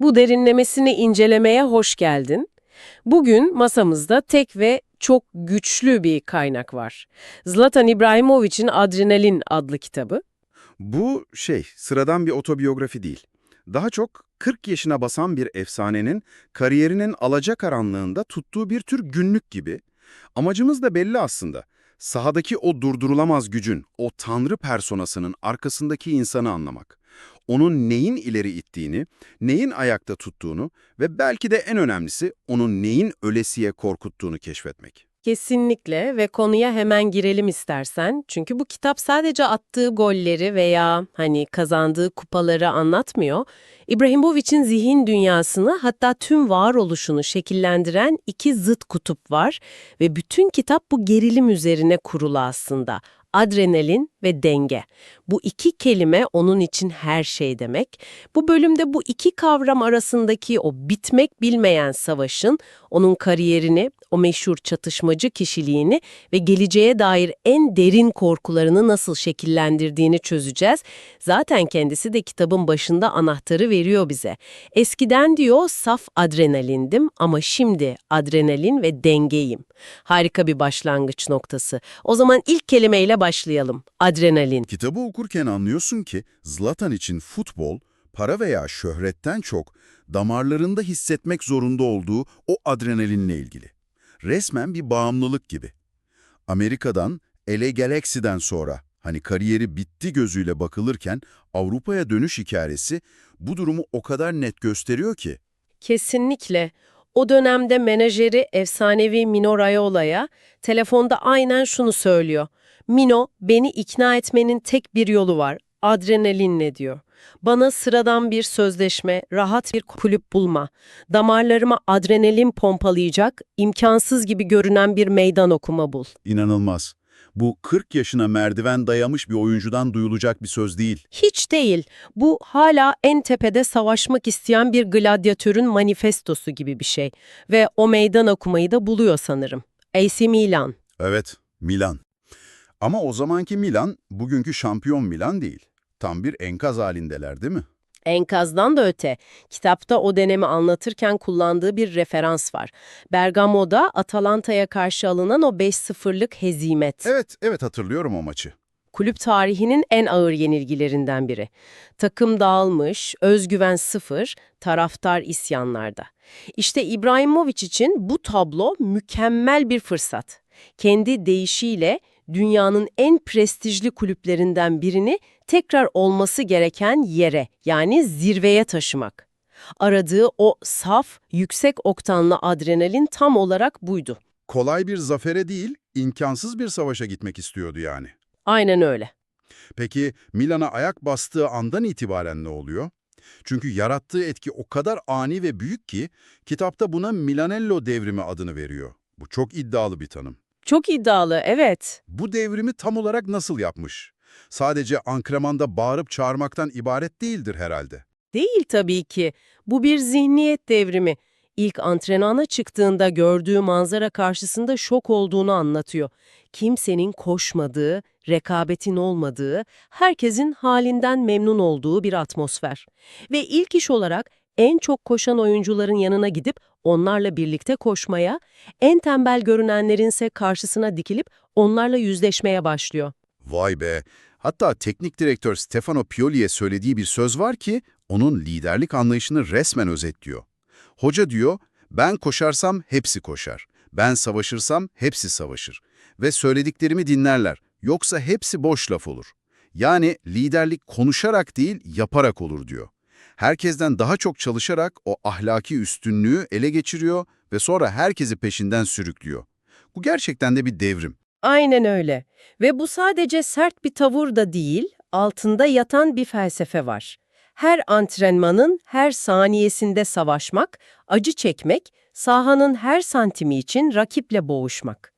Bu derinlemesine incelemeye hoş geldin. Bugün masamızda tek ve çok güçlü bir kaynak var. Zlatan İbrahimovic'in Adrenalin adlı kitabı. Bu şey, sıradan bir otobiyografi değil. Daha çok 40 yaşına basan bir efsanenin kariyerinin alacakaranlığında tuttuğu bir tür günlük gibi. Amacımız da belli aslında. Sahadaki o durdurulamaz gücün, o tanrı personasının arkasındaki insanı anlamak. Onun neyin ileri ittiğini, neyin ayakta tuttuğunu ve belki de en önemlisi onun neyin ölesiye korkuttuğunu keşfetmek. Kesinlikle ve konuya hemen girelim istersen. Çünkü bu kitap sadece attığı golleri veya hani kazandığı kupaları anlatmıyor. İbrahimovic'in zihin dünyasını hatta tüm varoluşunu şekillendiren iki zıt kutup var ve bütün kitap bu gerilim üzerine kurulu aslında. Adrenalin ve denge. Bu iki kelime onun için her şey demek. Bu bölümde bu iki kavram arasındaki o bitmek bilmeyen savaşın, onun kariyerini, o meşhur çatışmacı kişiliğini ve geleceğe dair en derin korkularını nasıl şekillendirdiğini çözeceğiz. Zaten kendisi de kitabın başında anahtarı veriyor bize. Eskiden diyor saf adrenalindim ama şimdi adrenalin ve dengeyim. Harika bir başlangıç noktası. O zaman ilk kelimeyle başlayalım. Adrenalin. Kitabı okurken anlıyorsun ki Zlatan için futbol, para veya şöhretten çok damarlarında hissetmek zorunda olduğu o adrenalinle ilgili. Resmen bir bağımlılık gibi. Amerika'dan, LA Galaxy'den sonra hani kariyeri bitti gözüyle bakılırken Avrupa'ya dönüş hikayesi bu durumu o kadar net gösteriyor ki. Kesinlikle. O dönemde menajeri efsanevi Mino Raiola'ya telefonda aynen şunu söylüyor. Mino, beni ikna etmenin tek bir yolu var. Adrenalinle diyor. Bana sıradan bir sözleşme, rahat bir kulüp bulma. Damarlarıma adrenalin pompalayacak, imkansız gibi görünen bir meydan okuma bul. İnanılmaz. Bu 40 yaşına merdiven dayamış bir oyuncudan duyulacak bir söz değil. Hiç değil. Bu hala en tepede savaşmak isteyen bir gladyatörün manifestosu gibi bir şey. Ve o meydan okumayı da buluyor sanırım. AC Milan. Evet, Milan. Ama o zamanki Milan, bugünkü şampiyon Milan değil. Tam bir enkaz halindeler değil mi? Enkazdan da öte, kitapta o dönemi anlatırken kullandığı bir referans var. Bergamo'da Atalanta'ya karşı alınan o 5-0'lık hezimet. Evet, evet hatırlıyorum o maçı. Kulüp tarihinin en ağır yenilgilerinden biri. Takım dağılmış, özgüven sıfır, taraftar isyanlarda. İşte İbrahimovic için bu tablo mükemmel bir fırsat. Kendi deyişiyle dünyanın en prestijli kulüplerinden birini tekrar olması gereken yere yani zirveye taşımak. Aradığı o saf, yüksek oktanlı adrenalin tam olarak buydu. Kolay bir zafere değil, imkansız bir savaşa gitmek istiyordu yani. Aynen öyle. Peki Milan'a ayak bastığı andan itibaren ne oluyor? Çünkü yarattığı etki o kadar ani ve büyük ki kitapta buna Milanello devrimi adını veriyor. Bu çok iddialı bir tanım. Çok iddialı, evet. Bu devrimi tam olarak nasıl yapmış? Sadece antrenmanda bağırıp çağırmaktan ibaret değildir herhalde. Değil tabii ki. Bu bir zihniyet devrimi. İlk antrenmana çıktığında gördüğü manzara karşısında şok olduğunu anlatıyor. Kimsenin koşmadığı, rekabetin olmadığı, herkesin halinden memnun olduğu bir atmosfer. Ve ilk iş olarak en çok koşan oyuncuların yanına gidip onlarla birlikte koşmaya, en tembel görünenlerinse karşısına dikilip onlarla yüzleşmeye başlıyor. Vay be! Hatta teknik direktör Stefano Pioli'ye söylediği bir söz var ki onun liderlik anlayışını resmen özetliyor. Hoca diyor, ben koşarsam hepsi koşar, ben savaşırsam hepsi savaşır ve söylediklerimi dinlerler, yoksa hepsi boş laf olur. Yani liderlik konuşarak değil, yaparak olur diyor. Herkesten daha çok çalışarak o ahlaki üstünlüğü ele geçiriyor ve sonra herkesi peşinden sürüklüyor. Bu gerçekten de bir devrim. Aynen öyle. Ve bu sadece sert bir tavır da değil, altında yatan bir felsefe var. Her antrenmanın her saniyesinde savaşmak, acı çekmek, sahanın her santimi için rakiple boğuşmak.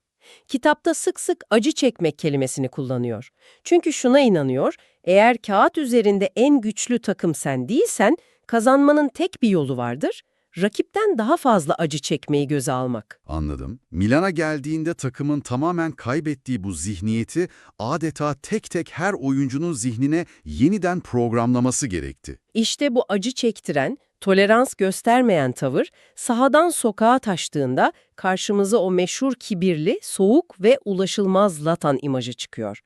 Kitapta sık sık acı çekmek kelimesini kullanıyor. Çünkü şuna inanıyor, eğer kağıt üzerinde en güçlü takım sen değilsen, kazanmanın tek bir yolu vardır, rakipten daha fazla acı çekmeyi göze almak. Anladım. Milan'a geldiğinde takımın tamamen kaybettiği bu zihniyeti adeta tek tek her oyuncunun zihnine yeniden programlaması gerekti. İşte bu acı çektiren, Tolerans göstermeyen tavır, sahadan sokağa taştığında karşımıza o meşhur kibirli, soğuk ve ulaşılmaz Zlatan imajı çıkıyor.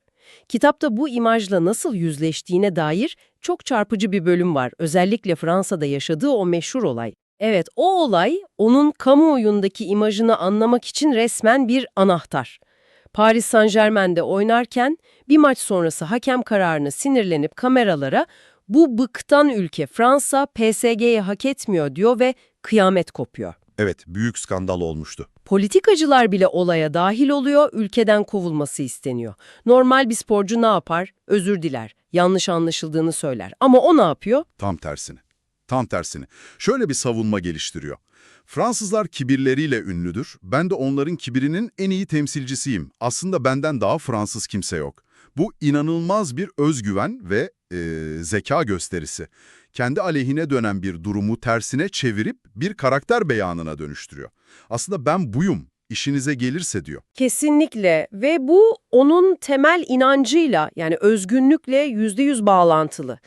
Kitapta bu imajla nasıl yüzleştiğine dair çok çarpıcı bir bölüm var. Özellikle Fransa'da yaşadığı o meşhur olay. Evet, o olay onun kamuoyundaki imajını anlamak için resmen bir anahtar. Paris Saint-Germain'de oynarken bir maç sonrası hakem kararını sinirlenip kameralara bu bıktan ülke Fransa PSG'ye hak etmiyor diyor ve kıyamet kopuyor. Evet, büyük skandal olmuştu. Politikacılar bile olaya dahil oluyor, ülkeden kovulması isteniyor. Normal bir sporcu ne yapar? Özür diler, yanlış anlaşıldığını söyler. Ama o ne yapıyor? Tam tersini. Tam tersini. Şöyle bir savunma geliştiriyor. Fransızlar kibirleriyle ünlüdür. Ben de onların kibirinin en iyi temsilcisiyim. Aslında benden daha Fransız kimse yok. Bu inanılmaz bir özgüven ve e, zeka gösterisi. Kendi aleyhine dönen bir durumu tersine çevirip bir karakter beyanına dönüştürüyor. Aslında ben buyum, işinize gelirse diyor. Kesinlikle ve bu onun temel inancıyla yani özgünlükle yüzde yüz bağlantılı.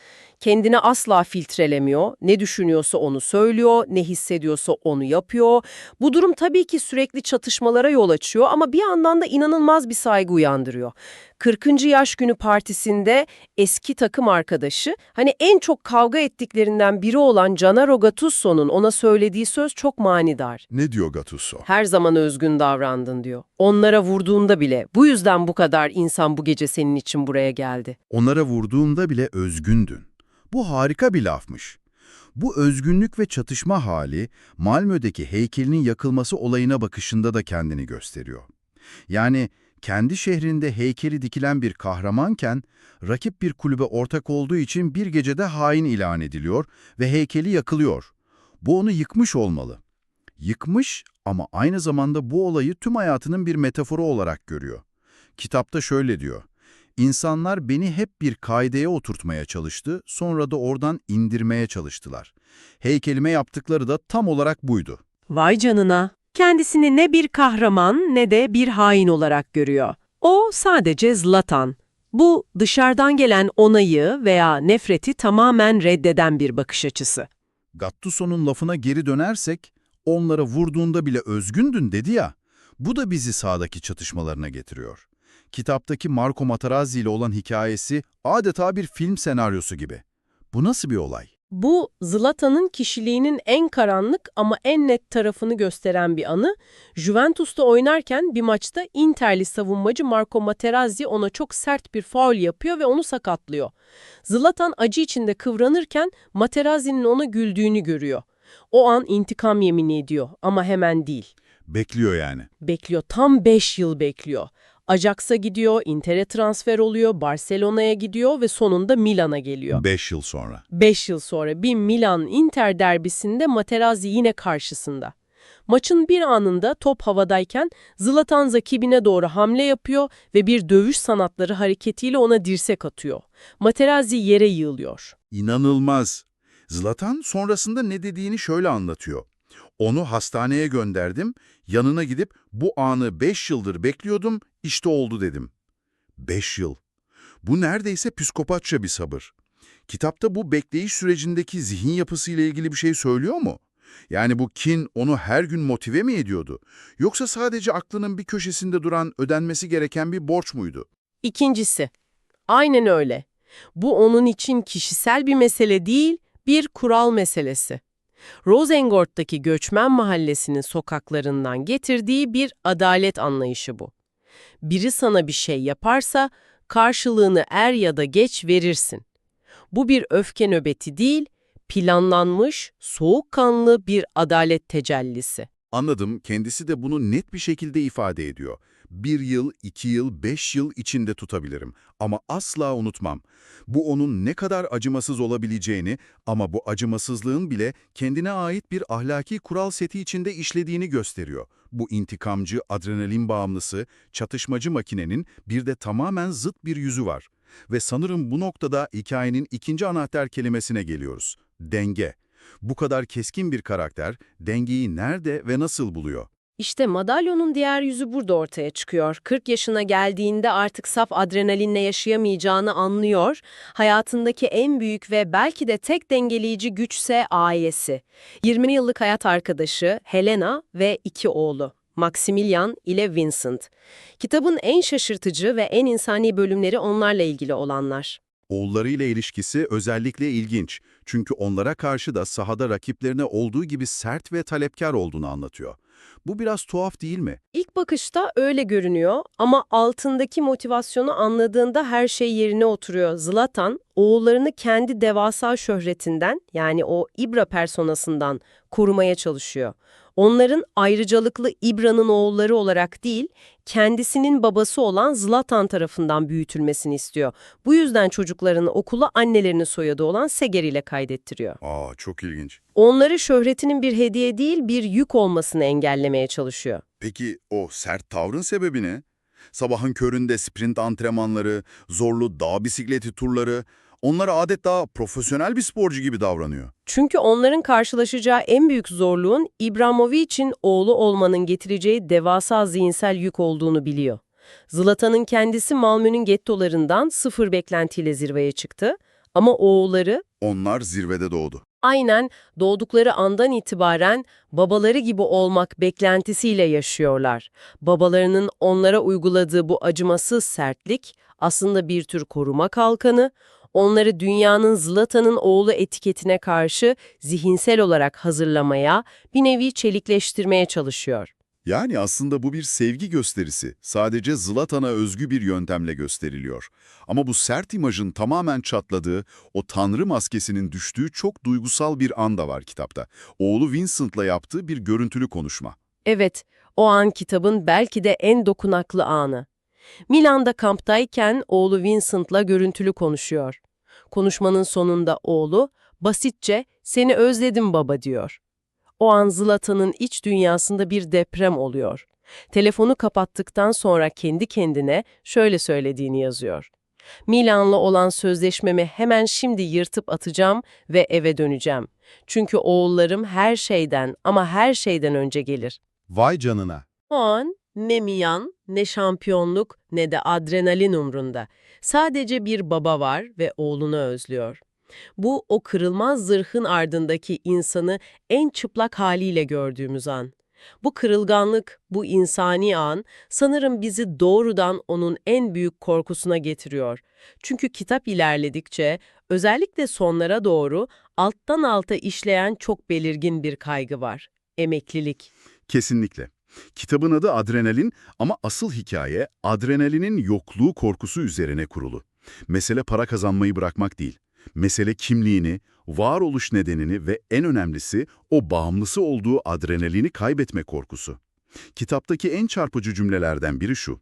Kendini asla filtrelemiyor, ne düşünüyorsa onu söylüyor, ne hissediyorsa onu yapıyor. Bu durum tabii ki sürekli çatışmalara yol açıyor ama bir yandan da inanılmaz bir saygı uyandırıyor. 40. yaş günü partisinde eski takım arkadaşı, hani en çok kavga ettiklerinden biri olan Gennaro Gattuso'nun ona söylediği söz çok manidar. Ne diyor Gattuso? Her zaman özgün davrandın diyor. Onlara vurduğunda bile bu yüzden bu kadar insan bu gece senin için buraya geldi. Onlara vurduğumda bile özgündün. Bu harika bir lafmış. Bu özgünlük ve çatışma hali Malmö'deki heykelinin yakılması olayına bakışında da kendini gösteriyor. Yani kendi şehrinde heykeli dikilen bir kahramanken rakip bir kulübe ortak olduğu için bir gecede hain ilan ediliyor ve heykeli yakılıyor. Bu onu yıkmış olmalı. Yıkmış ama aynı zamanda bu olayı tüm hayatının bir metaforu olarak görüyor. Kitapta şöyle diyor. İnsanlar beni hep bir kaideye oturtmaya çalıştı, sonra da oradan indirmeye çalıştılar. Heykelime yaptıkları da tam olarak buydu. Vay canına. Kendisini ne bir kahraman ne de bir hain olarak görüyor. O sadece Zlatan. Bu dışarıdan gelen onayı veya nefreti tamamen reddeden bir bakış açısı. Gattuso'nun lafına geri dönersek, onlara vurduğunda bile özgündün dedi ya, bu da bizi sahadaki çatışmalarına getiriyor. Kitaptaki Marco Materazzi ile olan hikayesi adeta bir film senaryosu gibi. Bu nasıl bir olay? Bu Zlatan'ın kişiliğinin en karanlık ama en net tarafını gösteren bir anı. Juventus'ta oynarken bir maçta Interli savunmacı Marco Materazzi ona çok sert bir faul yapıyor ve onu sakatlıyor. Zlatan acı içinde kıvranırken Materazzi'nin ona güldüğünü görüyor. O an intikam yemini ediyor ama hemen değil. Bekliyor yani. Bekliyor, tam 5 yıl bekliyor. Ajax'a gidiyor, Inter'e transfer oluyor, Barcelona'ya gidiyor ve sonunda Milan'a geliyor. 5 yıl sonra. 5 yıl sonra bir Milan-Inter derbisinde Materazzi yine karşısında. Maçın bir anında top havadayken Zlatan rakibine doğru hamle yapıyor ve bir dövüş sanatları hareketiyle ona dirsek atıyor. Materazzi yere yığılıyor. İnanılmaz. Zlatan sonrasında ne dediğini şöyle anlatıyor. Onu hastaneye gönderdim, yanına gidip bu anı 5 yıldır bekliyordum, işte oldu dedim. 5 yıl. Bu neredeyse psikopatça bir sabır. Kitapta bu bekleyiş sürecindeki zihin yapısıyla ilgili bir şey söylüyor mu? Yani bu kin onu her gün motive mi ediyordu? Yoksa sadece aklının bir köşesinde duran ödenmesi gereken bir borç muydu? İkincisi, aynen öyle. Bu onun için kişisel bir mesele değil, bir kural meselesi. Rosengård'daki göçmen mahallesinin sokaklarından getirdiği bir adalet anlayışı bu. Biri sana bir şey yaparsa karşılığını er ya da geç verirsin. Bu bir öfke nöbeti değil, planlanmış, soğukkanlı bir adalet tecellisi. Anladım, kendisi de bunu net bir şekilde ifade ediyor. Bir yıl, iki yıl, beş yıl içinde tutabilirim. Ama asla unutmam. Bu onun ne kadar acımasız olabileceğini ama bu acımasızlığın bile kendine ait bir ahlaki kural seti içinde işlediğini gösteriyor. Bu intikamcı, adrenalin bağımlısı, çatışmacı makinenin bir de tamamen zıt bir yüzü var. Ve sanırım bu noktada hikayenin ikinci anahtar kelimesine geliyoruz. Denge. Bu kadar keskin bir karakter dengeyi nerede ve nasıl buluyor? İşte madalyonun diğer yüzü burada ortaya çıkıyor. 40 yaşına geldiğinde artık saf adrenalinle yaşayamayacağını anlıyor. Hayatındaki en büyük ve belki de tek dengeleyici güçse ailesi. 20 yıllık hayat arkadaşı Helena ve iki oğlu. Maximilian ile Vincent. Kitabın en şaşırtıcı ve en insani bölümleri onlarla ilgili olanlar. Oğullarıyla ilişkisi özellikle ilginç. Çünkü onlara karşı da sahada rakiplerine olduğu gibi sert ve talepkar olduğunu anlatıyor. Bu biraz tuhaf değil mi? İlk bakışta öyle görünüyor ama altındaki motivasyonu anladığında her şey yerine oturuyor. Zlatan, oğullarını kendi devasa şöhretinden yani o İbra personasından korumaya çalışıyor. Onların ayrıcalıklı İbra'nın oğulları olarak değil, kendisinin babası olan Zlatan tarafından büyütülmesini istiyor. Bu yüzden çocuklarını okula annelerinin soyadı olan Seger ile kaydettiriyor. Aa çok ilginç. Onları şöhretinin bir hediye değil bir yük olmasını engellemeye çalışıyor. Peki o sert tavrın sebebi ne? Sabahın köründe sprint antrenmanları, zorlu dağ bisikleti turları, onlara adeta profesyonel bir sporcu gibi davranıyor. Çünkü onların karşılaşacağı en büyük zorluğun İbramovic'in oğlu olmanın getireceği devasa zihinsel yük olduğunu biliyor. Zlatan'ın kendisi Malmö'nün gettolarından sıfır beklentiyle zirveye çıktı ama oğulları Onlar zirvede doğdu. aynen doğdukları andan itibaren babaları gibi olmak beklentisiyle yaşıyorlar. Babalarının onlara uyguladığı bu acımasız sertlik aslında bir tür koruma kalkanı, onları dünyanın Zlatan'ın oğlu etiketine karşı zihinsel olarak hazırlamaya, bir nevi çelikleştirmeye çalışıyor. Yani aslında bu bir sevgi gösterisi. Sadece Zlatan'a özgü bir yöntemle gösteriliyor. Ama bu sert imajın tamamen çatladığı, o tanrı maskesinin düştüğü çok duygusal bir an da var kitapta. Oğlu Vincent'la yaptığı bir görüntülü konuşma. Evet, o an kitabın belki de en dokunaklı anı. Milan'da kamptayken oğlu Vincent'la görüntülü konuşuyor. Konuşmanın sonunda oğlu basitçe "Seni özledim baba." diyor. O an Zlatan'ın iç dünyasında bir deprem oluyor. Telefonu kapattıktan sonra kendi kendine şöyle söylediğini yazıyor. Milan'la olan sözleşmemi hemen şimdi yırtıp atacağım ve eve döneceğim. Çünkü oğullarım her şeyden ama her şeyden önce gelir. Vay canına. O an ne Miyan, ne şampiyonluk, ne de adrenalin umrunda. Sadece bir baba var ve oğlunu özlüyor. Bu, o kırılmaz zırhın ardındaki insanı en çıplak haliyle gördüğümüz an. Bu kırılganlık, bu insani an sanırım bizi doğrudan onun en büyük korkusuna getiriyor. Çünkü kitap ilerledikçe, özellikle sonlara doğru alttan alta işleyen çok belirgin bir kaygı var. Emeklilik. Kesinlikle. Kitabın adı Adrenalin ama asıl hikaye adrenalinin yokluğu korkusu üzerine kurulu. Mesele para kazanmayı bırakmak değil. Mesele kimliğini, varoluş nedenini ve en önemlisi o bağımlısı olduğu adrenalini kaybetme korkusu. Kitaptaki en çarpıcı cümlelerden biri şu.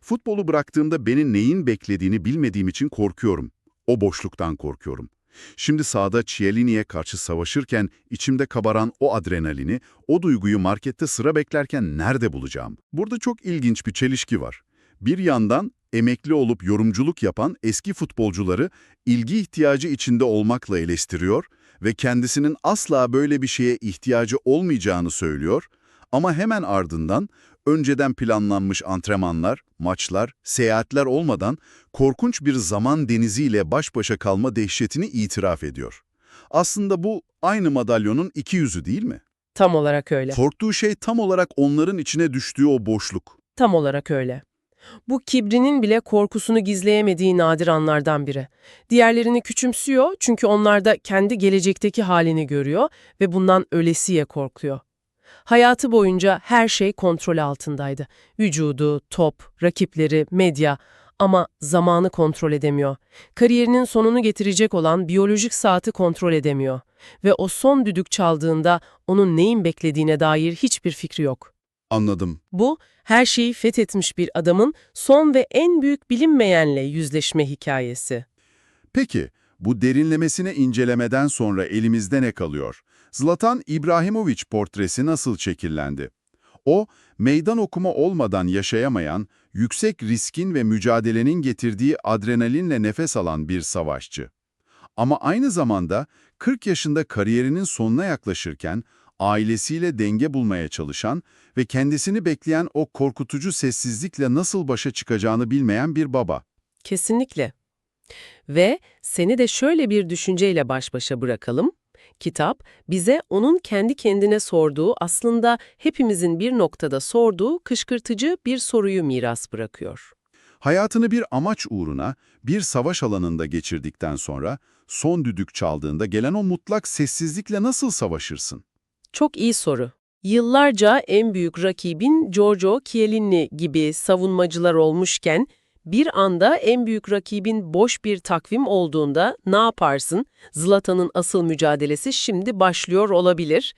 Futbolu bıraktığımda beni neyin beklediğini bilmediğim için korkuyorum. O boşluktan korkuyorum. Şimdi sahada Chiellini'ye karşı savaşırken içimde kabaran o adrenalini, o duyguyu markette sıra beklerken nerede bulacağım? Burada çok ilginç bir çelişki var. Bir yandan emekli olup yorumculuk yapan eski futbolcuları ilgi ihtiyacı içinde olmakla eleştiriyor ve kendisinin asla böyle bir şeye ihtiyacı olmayacağını söylüyor ama hemen ardından önceden planlanmış antrenmanlar, maçlar, seyahatler olmadan korkunç bir zaman deniziyle baş başa kalma dehşetini itiraf ediyor. Aslında bu aynı madalyonun iki yüzü değil mi? Tam olarak öyle. Korktuğu şey tam olarak onların içine düştüğü o boşluk. Tam olarak öyle. Bu kibrinin bile korkusunu gizleyemediği nadir anlardan biri. Diğerlerini küçümsüyor çünkü onlar da kendi gelecekteki halini görüyor ve bundan ölesiye korkuyor. Hayatı boyunca her şey kontrol altındaydı. Vücudu, top, rakipleri, medya ama zamanı kontrol edemiyor. Kariyerinin sonunu getirecek olan biyolojik saati kontrol edemiyor. Ve o son düdük çaldığında onun neyin beklediğine dair hiçbir fikri yok. Anladım. Bu, her şeyi fethetmiş bir adamın son ve en büyük bilinmeyenle yüzleşme hikayesi. Peki, bu derinlemesine incelemeden sonra elimizde ne kalıyor? Zlatan İbrahimovic portresi nasıl şekillendi? O, meydan okuma olmadan yaşayamayan, yüksek riskin ve mücadelenin getirdiği adrenalinle nefes alan bir savaşçı. Ama aynı zamanda 40 yaşında kariyerinin sonuna yaklaşırken ailesiyle denge bulmaya çalışan ve kendisini bekleyen o korkutucu sessizlikle nasıl başa çıkacağını bilmeyen bir baba. Kesinlikle. Ve seni de şöyle bir düşünceyle baş başa bırakalım. Kitap bize onun kendi kendine sorduğu, aslında hepimizin bir noktada sorduğu kışkırtıcı bir soruyu miras bırakıyor. Hayatını bir amaç uğruna bir savaş alanında geçirdikten sonra son düdük çaldığında gelen o mutlak sessizlikle nasıl savaşırsın? Çok iyi soru. Yıllarca en büyük rakibin Giorgio Chiellini gibi savunmacılar olmuşken, bir anda en büyük rakibin boş bir takvim olduğunda ne yaparsın? Zlatan'ın asıl mücadelesi şimdi başlıyor olabilir.